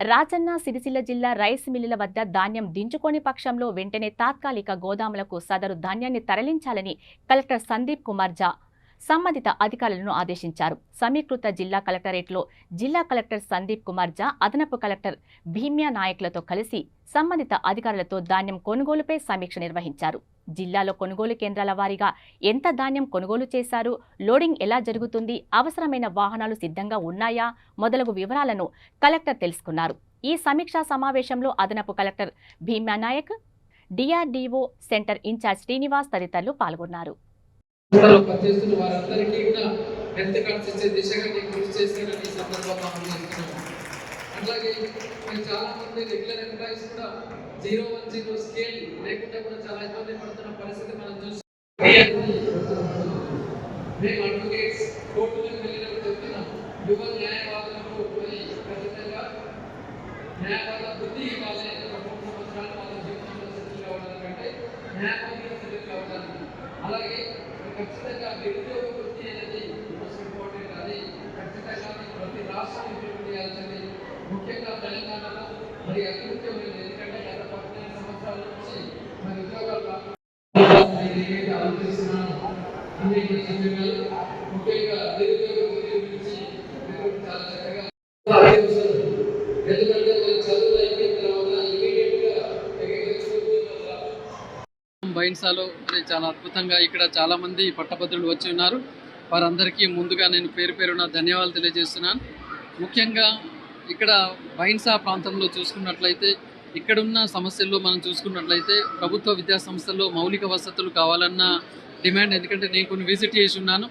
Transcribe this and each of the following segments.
రాజన్న సిరిసిల్ల జిల్లా రైస్ మిల్లుల వద్ద ధాన్యం దించుకోని పక్షంలో వెంటనే తాత్కాలిక గోదాములకు సదరు ధాన్యాన్ని తరలించాలని కలెక్టర్ సందీప్ కుమార్ జా సంబంధిత అధికారులను ఆదేశించారు. సమీకృత జిల్లా కలెక్టరేట్లో జిల్లా కలెక్టర్ సందీప్ కుమార్ జా అదనపు కలెక్టర్ భీమ్యా నాయకులతో కలిసి సంబంధిత అధికారులతో ధాన్యం కొనుగోలుపై సమీక్ష నిర్వహించారు. జిల్లాలో కొనుగోలు కేంద్రాల వారీగా ఎంత ధాన్యం కొనుగోలు చేశారు లోడింగ్ ఎలా జరుగుతుంది అవసరమైన వాహనాలు సిద్ధంగా ఉన్నాయా మొదలగు వివరాలను కలెక్టర్ తెలుసుకున్నారు. ఈ సమీక్షా సమావేశంలో అదనపు collector Bhimya Naik DRDO centre in-charge Srinivas తదితరులు పాల్గొన్నారు. పనిచేస్తున్న వారందరికీ కూడా హెల్త్ కార్డ్స్ ఇచ్చే దిశగా నేను కృషి చేస్తానని ఈ సందర్భంగా అందజేస్తున్నాను అట్లాగే చాలా మంది రెగ్యులర్ ఎంప్లాయీస్ కూడా జీరో వన్ జీరో స్కేల్ లేకుండా కూడా చాలా ఇబ్బంది పడుతున్న పరిస్థితి మనం చూసి మేము అడ్వకేట్స్ కోర్టులకు వెళ్ళినప్పుడు చెప్తున్నాం యువ న్యాయవాదులకు ఖచ్చితంగా న్యాయవాద బుద్ధి ఇవ్వాలి. ఒక మూడు సంవత్సరాలు వాళ్ళ జీవితంలో సెటిల్ కావడానికంటే ఖచ్చితంగా నిరుద్యోగ వృత్తి అనేది మోస్ట్ ఇంపార్టెంట్ అది. ఖచ్చితంగా ప్రతి రాష్ట్రం ఇంప్లిమెంట్ చేయాల్సింది. ముఖ్యంగా తెలంగాణలో మరి అతి ముఖ్యమైనది ఎందుకంటే గత పదిహేను సంవత్సరాల నుంచి మరి ఉద్యోగాలు రాకుండా నేను అన్ని కూడా ముఖ్యంగా నిరుద్యోగ వృత్తి గురించి చాలా చక్కగా బైన్సాలో మరి చాలా అద్భుతంగా ఇక్కడ చాలామంది పట్టభద్రులు వచ్చి ఉన్నారు. వారందరికీ ముందుగా నేను పేరు పేరున ధన్యవాదాలు తెలియజేస్తున్నాను. ముఖ్యంగా ఇక్కడ బైన్సా ప్రాంతంలో చూసుకున్నట్లయితే ఇక్కడున్న సమస్యల్లో మనం చూసుకున్నట్లయితే ప్రభుత్వ విద్యా సంస్థల్లో మౌలిక వసతులు కావాలన్న డిమాండ్ ఎందుకంటే నేను కొన్ని విజిట్ చేసి ఉన్నాను.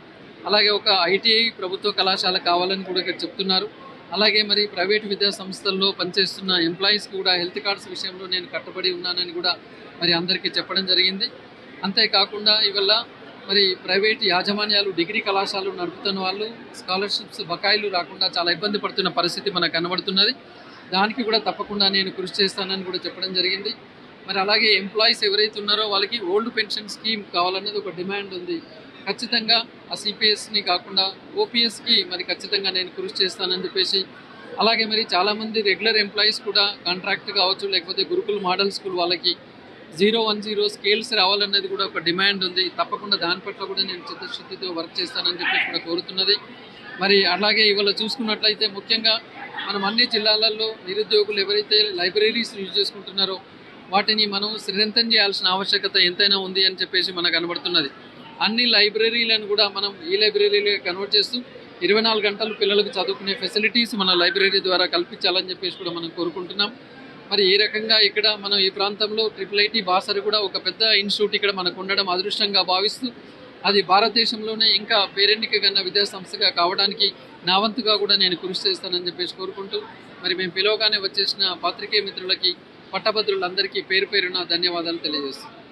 అలాగే ఒక ఐటీఐ ప్రభుత్వ కళాశాల కావాలని కూడా ఇక్కడ చెప్తున్నారు. అలాగే మరి ప్రైవేట్ విద్యా సంస్థల్లో పనిచేస్తున్న ఎంప్లాయీస్ కూడా హెల్త్ కార్డ్స్ విషయంలో నేను కట్టుబడి ఉన్నానని కూడా మరి అందరికీ చెప్పడం జరిగింది. అంతేకాకుండా ఇవల్ల మరి ప్రైవేట్ యాజమాన్యాలు డిగ్రీ కళాశాలలు నడుపుతున్న వాళ్ళు స్కాలర్షిప్స్ బకాయిలు రాకుండా చాలా ఇబ్బంది పడుతున్న పరిస్థితి మనకు కనబడుతున్నది. దానికి కూడా తప్పకుండా నేను కృషి చేస్తానని కూడా చెప్పడం జరిగింది. మరి అలాగే ఎంప్లాయీస్ ఎవరైతే ఉన్నారో వాళ్ళకి ఓల్డ్ పెన్షన్ స్కీమ్ కావాలన్నది ఒక డిమాండ్ ఉంది. ఖచ్చితంగా ఆ సిపిఎస్ని కాకుండా ఓపీఎస్కి మరి ఖచ్చితంగా నేను కృషి చేస్తానని చెప్పేసి అలాగే మరి చాలామంది రెగ్యులర్ ఎంప్లాయీస్ కూడా కాంట్రాక్ట్ కావచ్చు లేకపోతే గురుకుల్ మోడల్ స్కూల్ వాళ్ళకి జీరో వన్ జీరో స్కేల్స్ రావాలన్నది కూడా ఒక డిమాండ్ ఉంది. తప్పకుండా దాని పట్ల కూడా నేను చిత్తశుద్ధితో వర్క్ చేస్తానని చెప్పి కూడా కోరుతున్నది. మరి అలాగే ఇవాళ చూసుకున్నట్లయితే ముఖ్యంగా మనం అన్ని జిల్లాలలో నిరుద్యోగులు ఎవరైతే లైబ్రరీస్ యూజ్ చేసుకుంటున్నారో వాటిని మనం శ్రీరంతం చేయాల్సిన ఆవశ్యకత ఎంతైనా ఉంది అని చెప్పేసి మనకు కనబడుతున్నది. అన్ని లైబ్రరీలను కూడా మనం ఈ లైబ్రరీలుగా కన్వర్ట్ చేస్తూ ఇరవై నాలుగు గంటలు పిల్లలకు చదువుకునే ఫెసిలిటీస్ మన లైబ్రరీ ద్వారా కల్పించాలని చెప్పేసి కూడా మనం కోరుకుంటున్నాం. మరి ఈ రకంగా ఇక్కడ మనం ఈ ప్రాంతంలో ట్రిపుల్ ఐటీ బాసర్ కూడా ఒక పెద్ద ఇన్స్టిట్యూట్ ఇక్కడ మనకు ఉండడం అదృష్టంగా భావిస్తూ అది భారతదేశంలోనే ఇంకా పేరెన్నిక కన్నా విద్యాసంస్థగా కావడానికి నా వంతుగా కూడా నేను కృషి చేస్తానని చెప్పేసి కోరుకుంటూ మరి మేము పిలవగానే వచ్చేసిన పాత్రికేయ మిత్రులకి పట్టభద్రులందరికీ పేరు పేరున ధన్యవాదాలు తెలియజేస్తున్నాను